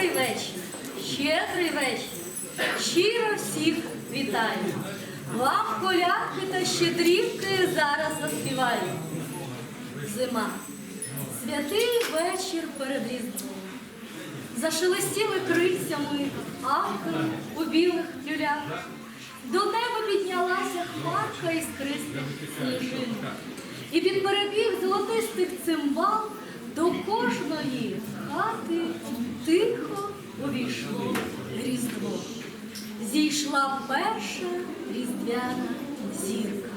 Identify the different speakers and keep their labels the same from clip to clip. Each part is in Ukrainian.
Speaker 1: Добрий вечір, щедрий вечір. Щиро всіх вітаю. Вам колядки та щедрівки зараз заспіваю. Зима, святий вечір перед різдвом. Зашелестіли крильцями автори у білих тюлях. До неба піднялася хмарка із кристих сніжин. І під перебіг золотистих цимбал до кожної хати тихо увійшло різдво. Зійшла перша різдвяна зірка.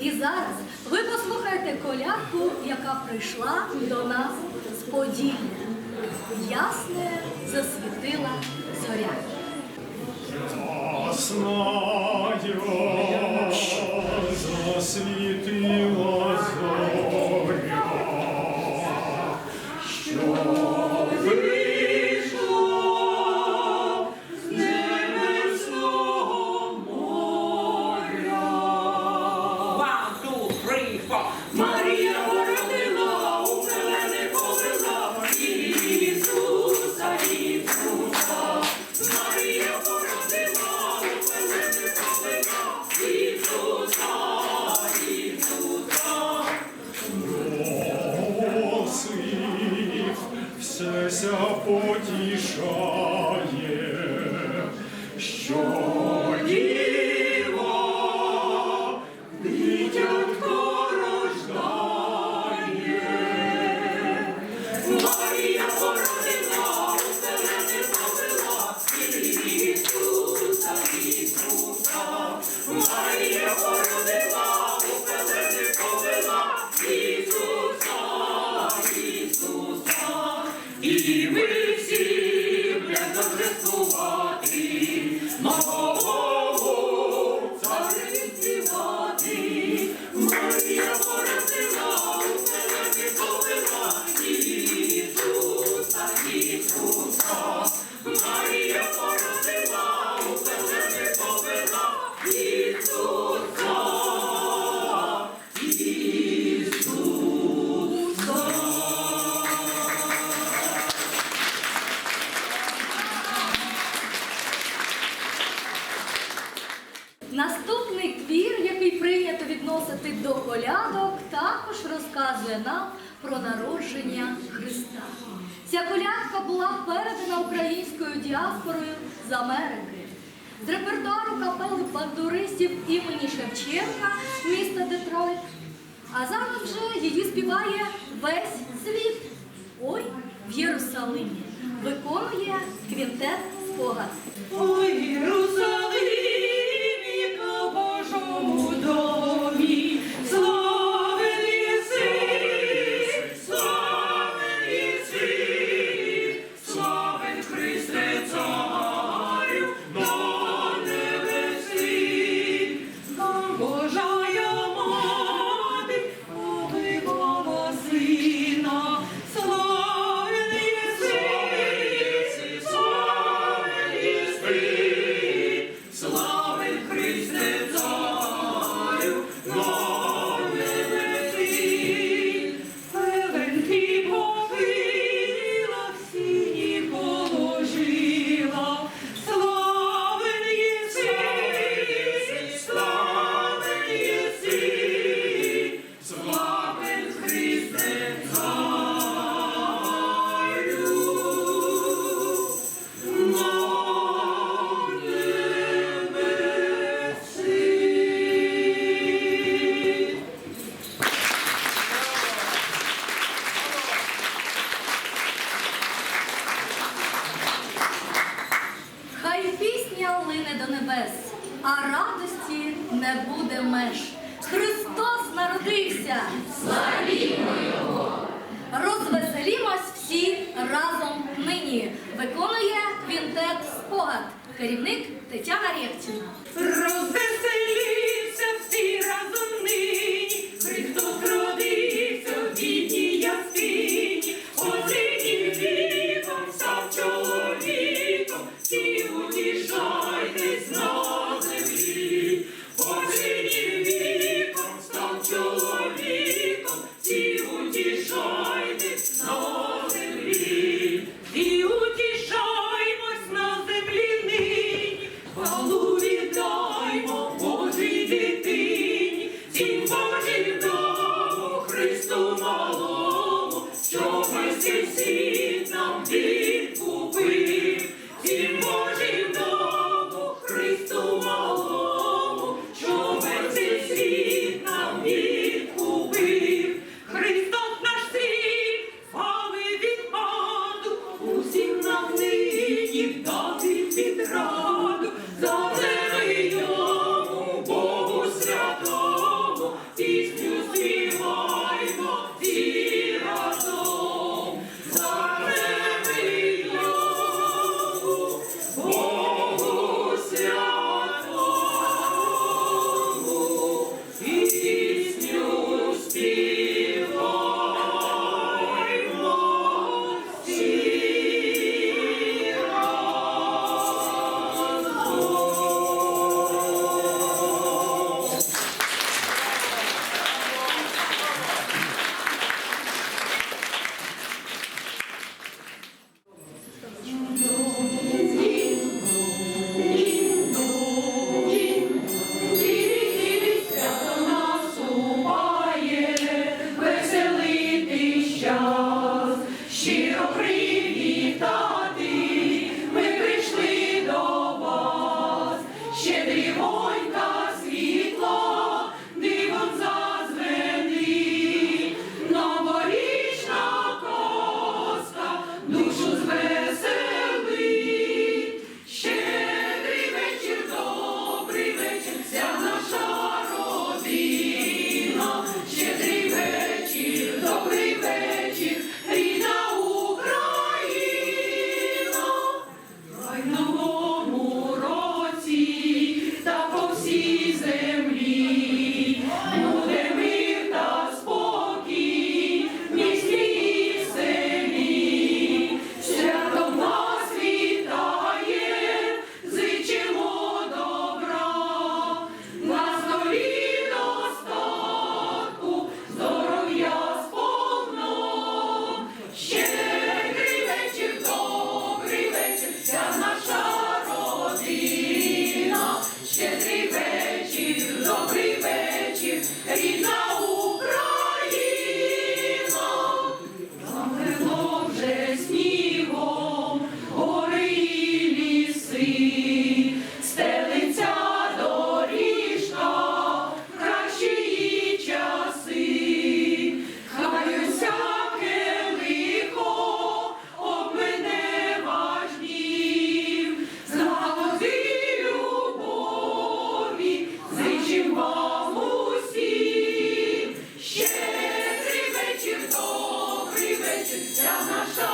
Speaker 1: І зараз ви послухайте коляку, яка прийшла до нас з Поділля. Ясне засвітила зоря.
Speaker 2: Ясною
Speaker 1: Maria. А зараз вже її співає весь світ. Ой, в Єрусалимі виконує квінтет спогад.
Speaker 3: Ой, Єрусалим! Цей світ вечір, вся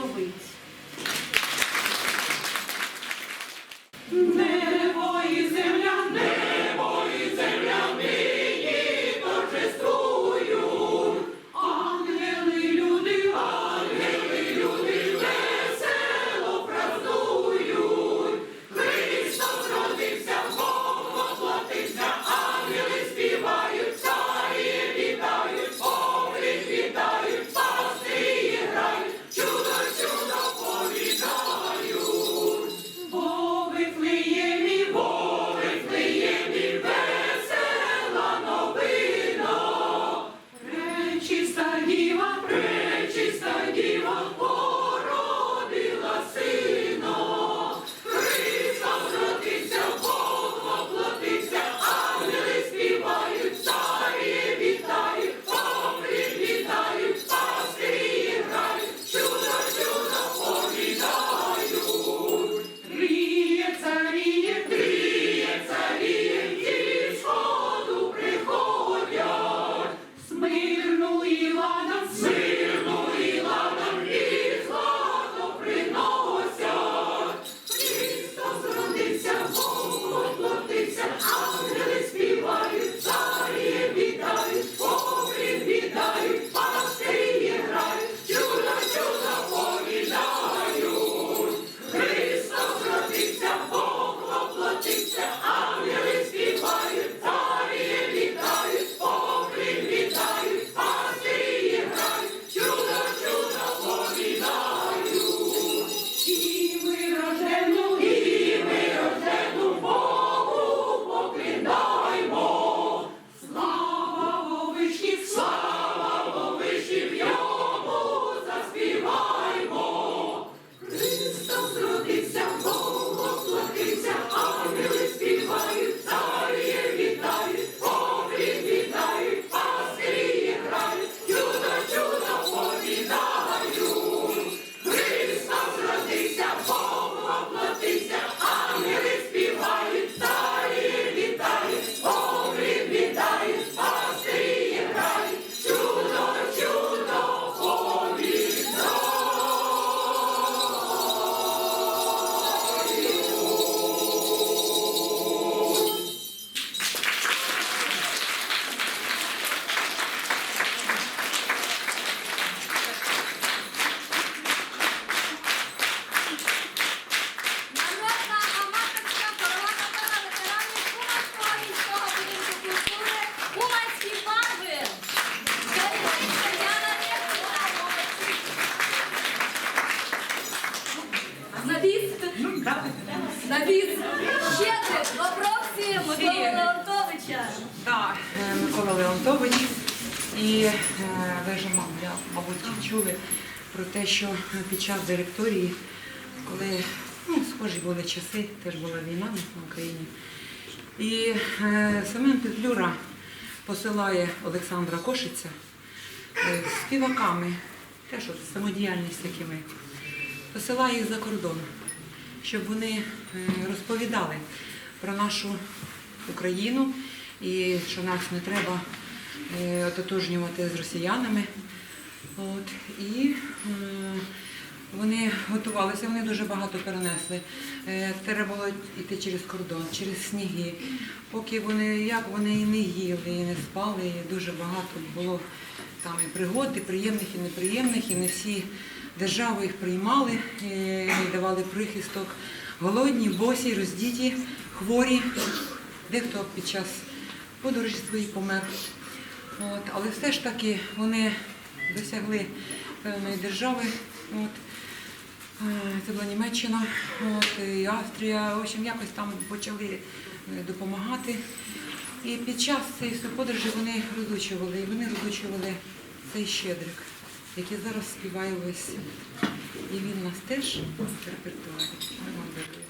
Speaker 3: the weeds. Вже,
Speaker 4: мабуть, чули про те, що під час директорії, коли ну, схожі були часи, теж була війна на Україні. І е, Семен Петлюра посилає Олександра Кошиця е, співаками, теж от самодіяльність такими, посилає їх за кордон, щоб вони е, розповідали про нашу Україну і що нас не треба ототожнювати з росіянами. От, і е, вони готувалися, вони дуже багато перенесли. Е, Треба було йти через кордон, через сніги. Поки вони як вони і не їли, і не спали, і дуже багато було там і пригод, і приємних, і неприємних, і не всі держави їх приймали, е, і давали прихисток. Голодні, босі, роздіті, хворі. Дехто під час подорожі свої помер. От, але все ж таки вони досягли певної держави. От. Е, Це була Німеччина, от, і Австрія. В общем, якось там почали е, допомагати. І під час цієї подорожі вони розучували, і вони розучували цей щедрик, який зараз співає весь. І він нас теж в.